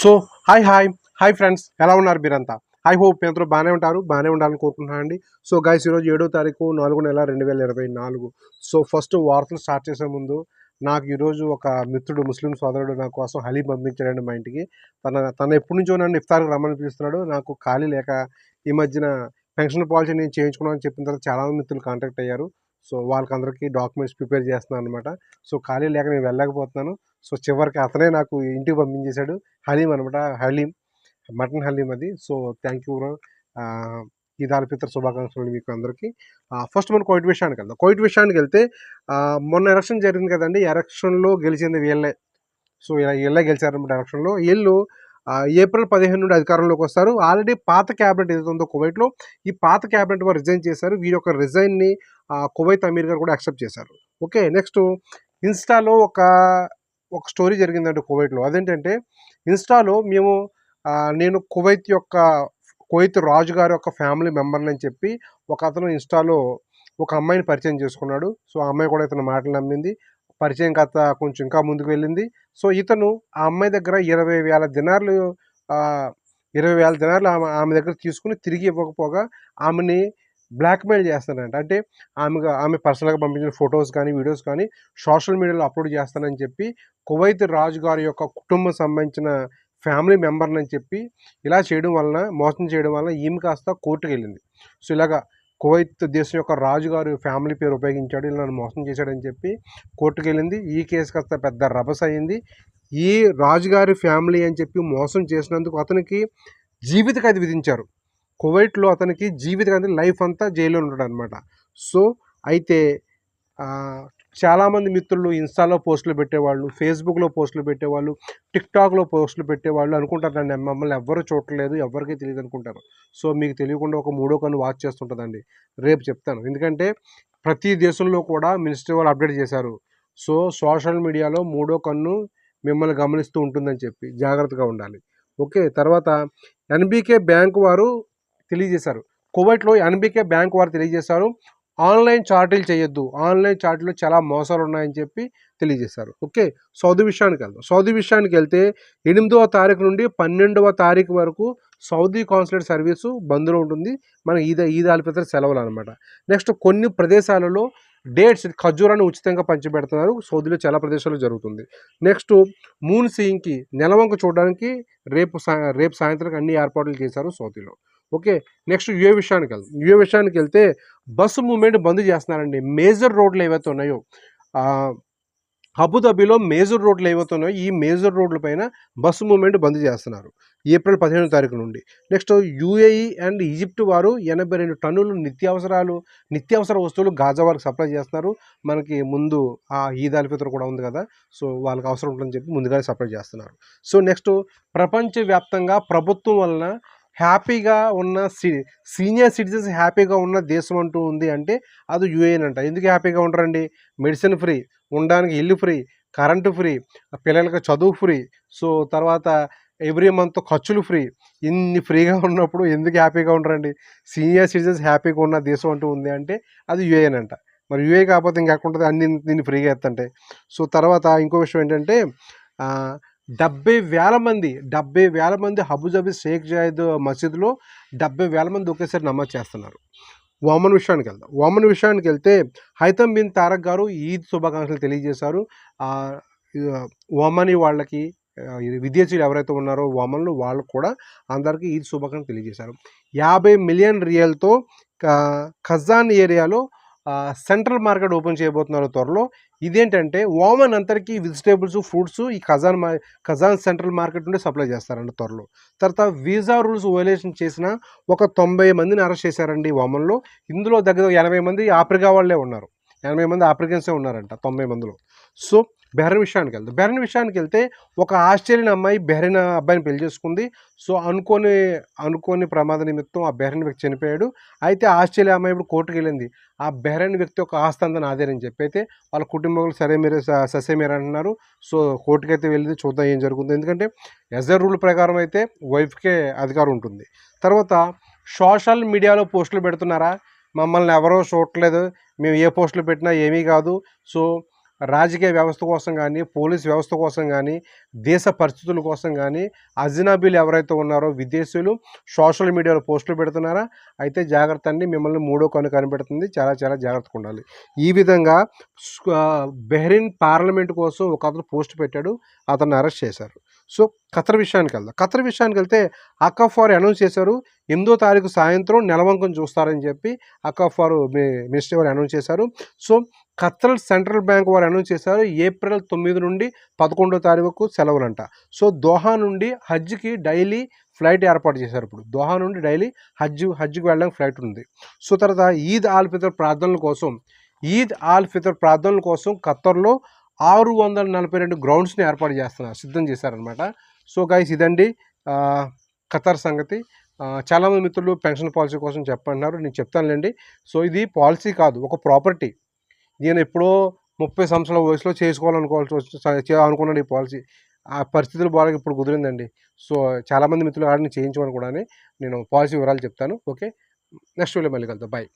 So hi hi. Hi friends ఎలా ఉన్నారు మీరంతా? ఐ హోప్ మీ అందరూ బాగానే ఉంటారు బాగానే ఉండాలని కోరుకుంటున్నాను అండి. సో గైస్ ఈరోజు ఏడో తారీఖు నాలుగు నెల రెండు వేల ఇరవై నాలుగు. సో ఫస్ట్ వార్తలు స్టార్ట్ చేసే ముందు నాకు ఈరోజు ఒక మిత్రుడు ముస్లిం సోదరుడు నా కోసం హలీ పంపించాడండి మా ఇంటికి. తన తన ఎప్పటి నుంచో నన్ను ఇఫ్తార్కి రమ్మని పిలుస్తున్నాడు. నాకు ఖాళీ లేక ఈ మధ్యన పెన్షన్ పాలసీ నేను చేయించుకున్నాను అని చెప్పిన తర్వాత చాలామంది మిత్రులు కాంటాక్ట్ అయ్యారు. సో వాళ్ళకందరికీ డాక్యుమెంట్స్ ప్రిపేర్ చేస్తున్నాను అనమాట సో ఖాళీ లేక నేను వెళ్ళలేకపోతున్నాను. సో చివరికి అతనే నాకు ఇంటికి పంపించేశాడు. హలీం అనమాట హలీం. మటన్ హలీం అది. So thank you bro. Eid all శుభాకాంక్షలు మీకు అందరికీ. ఫస్ట్ మనం కోయిట్ విషయానికి వెళ్దాం. కోయిట్ విషయానికి వెళ్తే మొన్న ఎలక్షన్ జరిగింది కదండి. ఎలక్షన్లో గెలిచింది వీళ్ళే. సో ఇలా వీళ్ళే గెలిచారన్నమాట ఎలక్షన్లో. వీళ్ళు ఏప్రిల్ పదిహేను నుండి అధికారంలోకి వస్తారు. ఆల్రెడీ పాత క్యాబినెట్ ఏదైతే ఉందో కువైట్లో ఈ పాత క్యాబినెట్ వారు రిజైన్ చేశారు. వీరి యొక్క రిజైన్ని కువైత్ అమీర్ గారు కూడా యాక్సెప్ట్ చేశారు. ఓకే నెక్స్ట్ ఇన్స్టాలో ఒక ఒక స్టోరీ జరిగిందండి కువైట్లో. అదేంటంటే ఇన్స్టాలో మేము నేను కువైత్ యొక్క కువైత్ రాజు గారి యొక్క ఫ్యామిలీ మెంబర్ని అని చెప్పి ఒక అతను ఇన్స్టాలో ఒక అమ్మాయిని పరిచయం చేసుకున్నాడు. సో ఆ అమ్మాయి కూడా ఇతను మాటలు నమ్మింది. పరిచయం కథ కొంచెం ఇంకా ముందుకు వెళ్ళింది. సో ఇతను ఆ అమ్మాయి దగ్గర ఇరవై వేల దినార్లు ఇరవై వేల దినార్లు ఆమె ఆమె దగ్గర తీసుకుని తిరిగి ఇవ్వకపోగా ఆమెని బ్లాక్మెయిల్ చేస్తానంట. అంటే ఆమెగా ఆమె పర్సనల్గా పంపించిన ఫొటోస్ కానీ వీడియోస్ కానీ సోషల్ మీడియాలో అప్లోడ్ చేస్తానని చెప్పి కువైత్ రాజు గారి యొక్క కుటుంబం సంబంధించిన ఫ్యామిలీ మెంబర్ని అని చెప్పి ఇలా చేయడం వలన మోసం చేయడం వలన ఈమె కాస్త కోర్టుకు వెళ్ళింది సో ఇలాగా కువైత్ దేశం యొక్క రాజుగారు ఫ్యామిలీ పేరు ఉపయోగించాడు ఇలా నన్ను మోసం చేశాడని చెప్పి కోర్టుకు వెళ్ళింది ఈ కేసు కాస్త పెద్ద రభస అయింది. ఈ రాజుగారి ఫ్యామిలీ అని చెప్పి మోసం చేసినందుకు అతనికి జీవిత ఖైదు విధించారు. కువైట్లో అతనికి జీవిత ఖైదు లైఫ్ అంతా జైల్లో ఉంటాడు అనమాట సో అయితే చాలామంది మిత్రులు ఇన్స్టాలో పోస్టులు పెట్టేవాళ్ళు ఫేస్బుక్లో పోస్టులు పెట్టేవాళ్ళు టిక్టాక్లో పోస్టులు పెట్టేవాళ్ళు అనుకుంటారు నన్ను. మమ్మల్ని ఎవ్వరూ చూడట్లేదు ఎవరికీ తెలియదు అనుకుంటారు. సో మీకు తెలియకుండా ఒక మూడో కన్ను వాచ్ చేస్తుంటుందండి. రేపు చెప్తాను. ఎందుకంటే ప్రతి దేశంలో కూడా మినిస్ట్రీ వాళ్ళు అప్డేట్ చేశారు. సో సోషల్ మీడియాలో మూడో కన్ను మిమ్మల్ని గమనిస్తూ ఉంటుందని చెప్పి జాగ్రత్తగా ఉండాలి. ఓకే తర్వాత ఎన్బీకే బ్యాంక్ వారు తెలియజేశారు. కువైట్లో ఎన్బీకే బ్యాంక్ వారు తెలియజేశారు. ఆన్లైన్ చార్టీలు చేయొద్దు ఆన్లైన్ చార్టీలో చాలా మోసాలు ఉన్నాయని చెప్పి తెలియజేశారు. ఓకే? సౌదీ విషయానికి వెళ్దాం. సౌదీ విషయానికి వెళ్తే ఎనిమిదవ తారీఖు నుండి పన్నెండవ తారీఖు వరకు సౌదీ కాన్సులేట్ సర్వీసు బంద్లో ఉంటుంది. మన ఈద ఈద్ ఆల్ సెలవులు అనమాట నెక్స్ట్ కొన్ని ప్రదేశాలలో డేట్స్ ఖర్జూరాన్ని ఉచితంగా పంచిపెడుతున్నారు. సౌదీలో చాలా ప్రదేశాల్లో జరుగుతుంది. నెక్స్ట్ మూన్ సీయింగ్కి నెలవంక చూడడానికి రేపు సా రేపు సాయంత్రం అన్ని ఏర్పాట్లు చేశారు సౌదీలో. ఓకే నెక్స్ట్ యుఏ విషయానికి వెళ్ళి యుఏ విషయానికి వెళ్తే బస్సు మూవ్మెంట్ బంద్ చేస్తున్నారండి. మేజర్ రోడ్లు ఏవైతే ఉన్నాయో ఆ, అబుదాబిలో మేజర్ రోడ్లు ఏవైతే ఉన్నాయో ఈ మేజర్ రోడ్ల పైన బస్సు మూవ్మెంట్ బంద్ చేస్తున్నారు. ఏప్రిల్ పదిహేను తారీఖు నుండి. నెక్స్ట్ యూఏఈ అండ్ ఈజిప్ట్ వారు ఎనభై రెండు టన్నులు నిత్యావసరాలు నిత్యావసర వస్తువులు గాజా వారికి సప్లై చేస్తున్నారు. మనకి ముందు ఆ ఈద్ అల్ కూడా ఉంది కదా సో వాళ్ళకి అవసరం ఉంటుందని చెప్పి ముందుగానే సప్లై చేస్తున్నారు. సో నెక్స్ట్ ప్రపంచవ్యాప్తంగా ప్రభుత్వం వలన హ్యాపీగా ఉన్న సి సీనియర్ సిటిజన్స్ హ్యాపీగా ఉన్న దేశం అంటూ ఉంది అంటే అది యుఏఎన్ అంట. ఎందుకు హ్యాపీగా ఉంటారండి? మెడిసిన్ ఫ్రీ ఉండడానికి ఇల్లు ఫ్రీ కరెంటు ఫ్రీ పిల్లలకి చదువు ఫ్రీ సో తర్వాత ఎవ్రీ మంత్ ఖర్చులు ఫ్రీ. ఇన్ని ఫ్రీగా ఉన్నప్పుడు ఎందుకు హ్యాపీగా ఉండరండి? సీనియర్ సిటిజన్స్ హ్యాపీగా ఉన్న దేశం అంటూ ఉంది అంటే అది యుఏఎన్ అంట. మరి యుఏ కాకపోతే ఇంకెక్కుంటుంది అన్ని దీన్ని ఫ్రీగా ఎత్తంటే. సో తర్వాత ఇంకో విషయం ఏంటంటే డెబ్బై వేల మంది డెబ్బై వేల మంది హబుజబీ షేక్ జాయిద్ మసీదులో డెబ్బై వేల మంది ఒకేసారి నమాజ్ చేస్తున్నారు. ఓమన్ విషయానికి వెళ్దాం. ఓమన్ విషయానికి వెళ్తే హైతం బిన్ తారక్ గారు ఈద్ శుభాకాంక్షలు తెలియజేశారు. ఓమని వాళ్ళకి విదేశీయులు ఎవరైతే ఉన్నారో ఓమన్లు వాళ్ళకు కూడా అందరికీ ఈద్ శుభాకాంక్షలు తెలియజేశారు. యాభై మిలియన్ రియల్తో ఖజాన్ ఏరియాలో సెంట్రల్ మార్కెట్ ఓపెన్ చేయబోతున్నారు త్వరలో. ఇదేంటంటే ఓమన్ అంతరికి వెజిటేబుల్స్ ఫ్రూట్స్ ఈ ఖజాన్ మా ఖజాన్ సెంట్రల్ మార్కెట్ నుండి సప్లై చేస్తారండి త్వరలో. తర్వాత వీసా రూల్స్ వైలేషన్ చేసిన ఒక తొంభై మందిని అరెస్ట్ చేశారండి ఓమన్లో ఇందులో దగ్గర ఎనభై మంది ఆఫ్రికా వాళ్ళే ఉన్నారు. ఎనభై మంది ఆఫ్రికన్సే ఉన్నారంట తొంభై మందిలో. సో బెహ్రెన్ విషయానికి వెళ్తాం బెహ్రెన్ విషయానికి వెళ్తే ఒక ఆస్ట్రేలియన్ అమ్మాయి బెహ్రెన్ అబ్బాయిని పెళ్ళి చేసుకుంది. సో అనుకోని అనుకోని ప్రమాద నిమిత్తం ఆ బెహ్రెన్ వ్యక్తి చనిపోయాడు. అయితే ఆస్ట్రేలియా అమ్మాయి ఇప్పుడు కోర్టుకు వెళ్ళింది. ఆ బెహ్రెన్ వ్యక్తి ఒక ఆస్తి అంతా నాదేనని చెప్పి అయితే వాళ్ళ కుటుంబీకులు సరే మీరు స- ససే మీరు అంటున్నారు సో కోర్టుకి అయితే వెళ్ళి చూద్దాం ఏం జరుగుతుంది. ఎందుకంటే ఎజర్ రూల్ ప్రకారం అయితే వైఫ్కే అధికారం ఉంటుంది. తర్వాత సోషల్ మీడియాలో పోస్టులు పెడుతున్నారా? మమ్మల్ని ఎవరో చూడట్లేదు. మేము ఏ పోస్టులు పెట్టినా ఏమీ కాదు. సో రాజకీయ వ్యవస్థ కోసం కానీ పోలీస్ వ్యవస్థ కోసం కానీ దేశ పరిస్థితుల కోసం కానీ అజినాబీలు ఎవరైతే ఉన్నారో విదేశీయులు సోషల్ మీడియాలో పోస్టులు పెడుతున్నారా? అయితే జాగ్రత్త అండి. మిమ్మల్ని మూడో కను కనిపెడుతుంది. చాలా చాలా జాగ్రత్తగా ఉండాలి. ఈ విధంగా బెహ్రీన్ పార్లమెంట్ కోసం ఒక అతను పోస్ట్ పెట్టాడు. అతన్ని అరెస్ట్ చేశారు. సో ఖతర్ విషయానికి వెళ్దాం. ఖతర్ విషయానికి వెళ్తే అకఫార్ అనౌన్స్ చేశారు. ఎనిమిదో తారీఖు సాయంత్రం నెలవంకం చూస్తారని చెప్పి అకఫార్ మినిస్టర్ వారు అనౌన్స్ చేశారు. సో ఖతర్ సెంట్రల్ బ్యాంక్ వారు అనౌన్స్ చేశారు ఏప్రిల్ తొమ్మిది నుండి పదకొండో తారీఖు సెలవులంట. సో దోహా నుండి హజ్కి డైలీ ఫ్లైట్ ఏర్పాటు చేశారు ఇప్పుడు. దోహా నుండి డైలీ హజ్ హజ్కి వెళ్ళడానికి ఫ్లైట్ ఉంది. సో తర్వాత ఈద్ ఆల్ ఫితర్ ప్రార్థనల కోసం ఈద్ ఆల్ ఫితర్ ప్రార్థనల కోసం ఖత్తర్లో ఆరు వందల నలభై రెండు గ్రౌండ్స్ని ఏర్పాటు చేస్తున్నారు సిద్ధం చేశారనమాట సో గైస్ ఇదండి. ఖతర్ సంగతి. చాలామంది మిత్రులు పెన్షన్ పాలసీ కోసం చెప్పంటున్నారు. నేను చెప్తానులేండి. సో ఇది పాలసీ కాదు ఒక ప్రాపర్టీ. నేను ఎప్పుడో ముప్పై సంవత్సరాల వయసులో చేసుకోవాలనుకోవాల్సి వచ్చి అనుకున్నాను ఈ పాలసీ. ఆ పరిస్థితులు బాగా ఇప్పుడు కుదిరిందండి. సో చాలామంది మిత్రులు ఆడిని చేయించుకోవడం కూడా నేను పాలసీ వివరాలు చెప్తాను. ఓకే? నెక్స్ట్ వీడియో మళ్ళీ కలుద్దాం. బాయ్